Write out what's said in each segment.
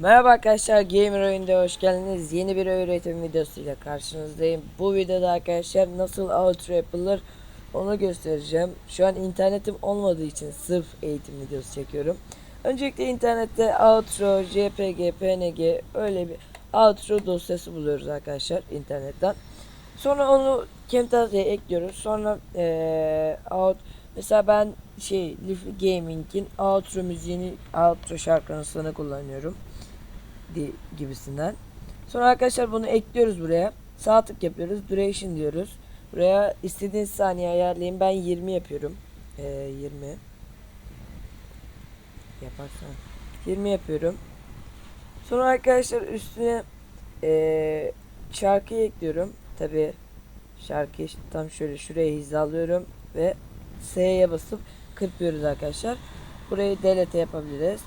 Merhaba arkadaşlar Gamer oyunda hoş geldiniz. Yeni bir öğretim videosuyla karşınızdayım. Bu videoda arkadaşlar nasıl outro yapılır onu göstereceğim. Şu an internetim olmadığı için sırf eğitim videosu çekiyorum. Öncelikle internette outro, jpg, png öyle bir outro dosyası buluyoruz arkadaşlar internetten. Sonra onu Camtasia'ya ekliyoruz. Sonra eee out mesela ben şey Leafly Gaming'in outro müziğini outro şarkısını kullanıyorum di- gibisinden. Sonra arkadaşlar bunu ekliyoruz buraya. Sağ tık yapıyoruz. Duration diyoruz. Buraya istediğiniz saniye ayarlayın. Ben 20 yapıyorum. Ee, 20 yaparsan 20 yapıyorum. Sonra arkadaşlar üstüne ee, şarkıyı ekliyorum. Tabi şarkıyı tam şöyle şuraya hizalıyorum ve S'ye basıp kırpıyoruz arkadaşlar. Burayı delete yapabiliriz.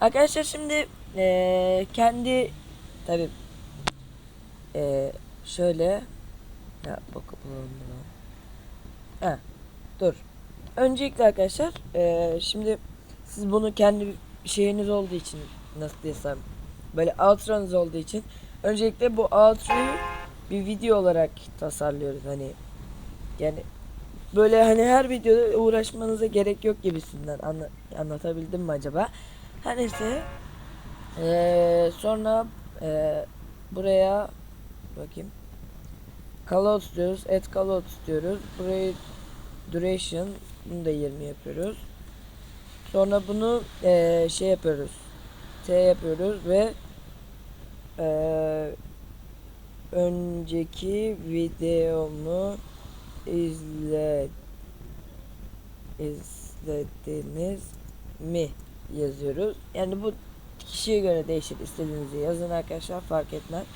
Arkadaşlar şimdi eee, kendi tabi şöyle ya bakıp. Ha, dur. Öncelikle arkadaşlar eee, şimdi siz bunu kendi şeyiniz olduğu için nasıl desem böyle outro'nuz olduğu için öncelikle bu outro'yu bir video olarak tasarlıyoruz hani yani böyle hani her videoda uğraşmanıza gerek yok gibisinden anla, anlatabildim mi acaba? Her neyse. Ee, sonra ee, buraya bakayım. Callout diyoruz add callout diyoruz. Burayı duration bunu da 20 yapıyoruz. Sonra bunu ee, şey yapıyoruz T yapıyoruz ve ee, önceki videomu izle izlediniz mi yazıyoruz. Yani bu kişiye göre değişir. İstediğinizi yazın arkadaşlar fark etmez.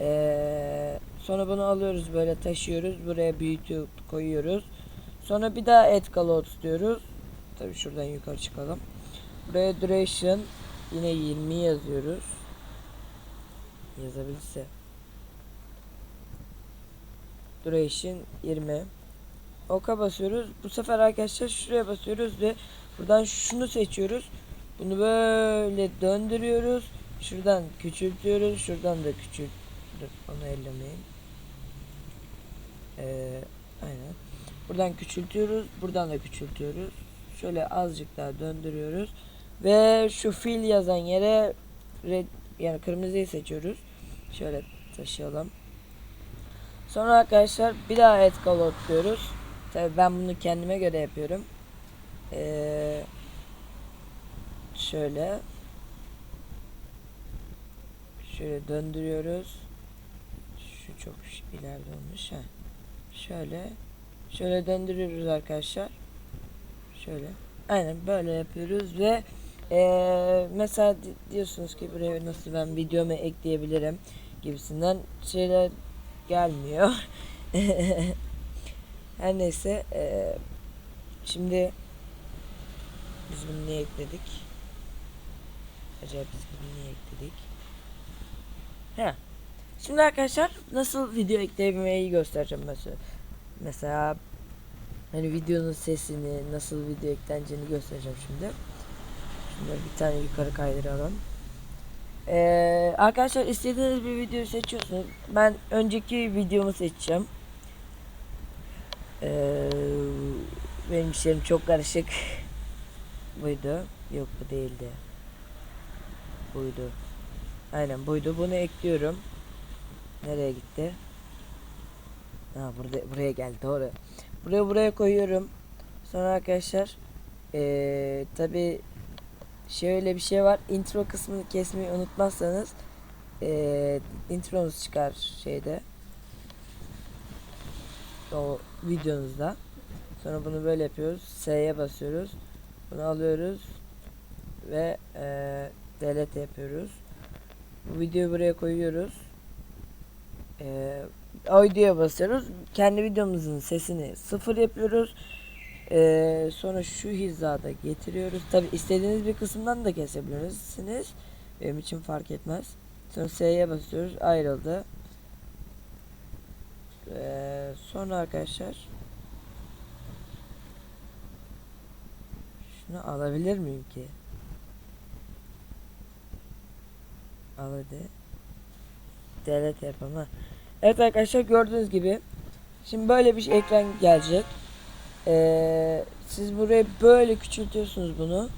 Ee, sonra bunu alıyoruz böyle taşıyoruz. Buraya büyütüp koyuyoruz. Sonra bir daha add callout diyoruz. Tabi şuradan yukarı çıkalım. Buraya duration yine 20 yazıyoruz. Yazabilirse. Duration 20. Oka basıyoruz. Bu sefer arkadaşlar şuraya basıyoruz ve buradan şunu seçiyoruz. Bunu böyle döndürüyoruz. Şuradan küçültüyoruz. Şuradan da küçült. Dur, onu ellemeyin. Ee, aynen. Buradan küçültüyoruz. Buradan da küçültüyoruz. Şöyle azıcık daha döndürüyoruz. Ve şu fil yazan yere red, yani kırmızıyı seçiyoruz. Şöyle taşıyalım. Sonra arkadaşlar bir daha add callout diyoruz. Tabii ben bunu kendime göre yapıyorum. Ee, şöyle şöyle döndürüyoruz. Şu çok ileride olmuş ha. Şöyle şöyle döndürüyoruz arkadaşlar. Şöyle. Aynen böyle yapıyoruz ve ee, mesela di- diyorsunuz ki buraya nasıl ben videomu ekleyebilirim gibisinden şeyler gelmiyor. Her neyse eee, şimdi biz bunu niye ekledik? Acaba biz bunu niye ekledik? He. Şimdi arkadaşlar nasıl video eklemeyi göstereceğim mesela. Mesela hani videonun sesini nasıl video ekleneceğini göstereceğim şimdi. Şimdi bir tane yukarı kaydıralım. Ee, arkadaşlar istediğiniz bir videoyu seçiyorsunuz. Ben önceki videomu seçeceğim. Ee, benim işlerim çok karışık. Buydu. Yok bu değildi. Buydu. Aynen buydu. Bunu ekliyorum. Nereye gitti? Ha burada buraya geldi doğru. Buraya buraya koyuyorum. Sonra arkadaşlar ee, tabi şöyle bir şey var. Intro kısmını kesmeyi unutmazsanız ee, intronuz çıkar şeyde. O videonuzda. Sonra bunu böyle yapıyoruz. S'ye basıyoruz. Bunu alıyoruz ve ee, delete yapıyoruz. Bu videoyu buraya koyuyoruz. Ee, audio'ya basıyoruz. Kendi videomuzun sesini sıfır yapıyoruz. Ee, sonra şu hizada getiriyoruz. Tabi istediğiniz bir kısımdan da kesebilirsiniz. Benim için fark etmez. Sonra S'ye basıyoruz. Ayrıldı. Ee, sonra arkadaşlar şunu alabilir miyim ki? Al hadi. Delete yapalım ha. Evet arkadaşlar gördüğünüz gibi şimdi böyle bir ekran gelecek. Ee, siz buraya böyle küçültüyorsunuz bunu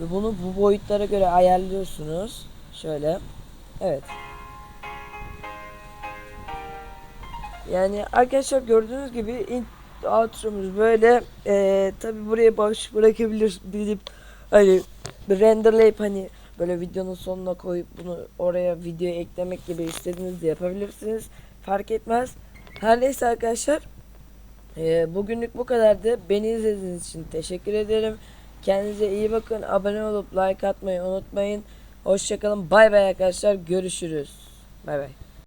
ve bunu bu boyutlara göre ayarlıyorsunuz. Şöyle. Evet. Yani arkadaşlar gördüğünüz gibi in- outro'muz böyle ee, tabi buraya boş bırakabilir deyip hani renderlayıp hani böyle videonun sonuna koyup bunu oraya video eklemek gibi istediğinizde yapabilirsiniz. Fark etmez. Her neyse arkadaşlar ee, bugünlük bu kadardı. Beni izlediğiniz için teşekkür ederim. Kendinize iyi bakın. Abone olup like atmayı unutmayın. Hoşçakalın. Bay bay arkadaşlar. Görüşürüz. Bay bay.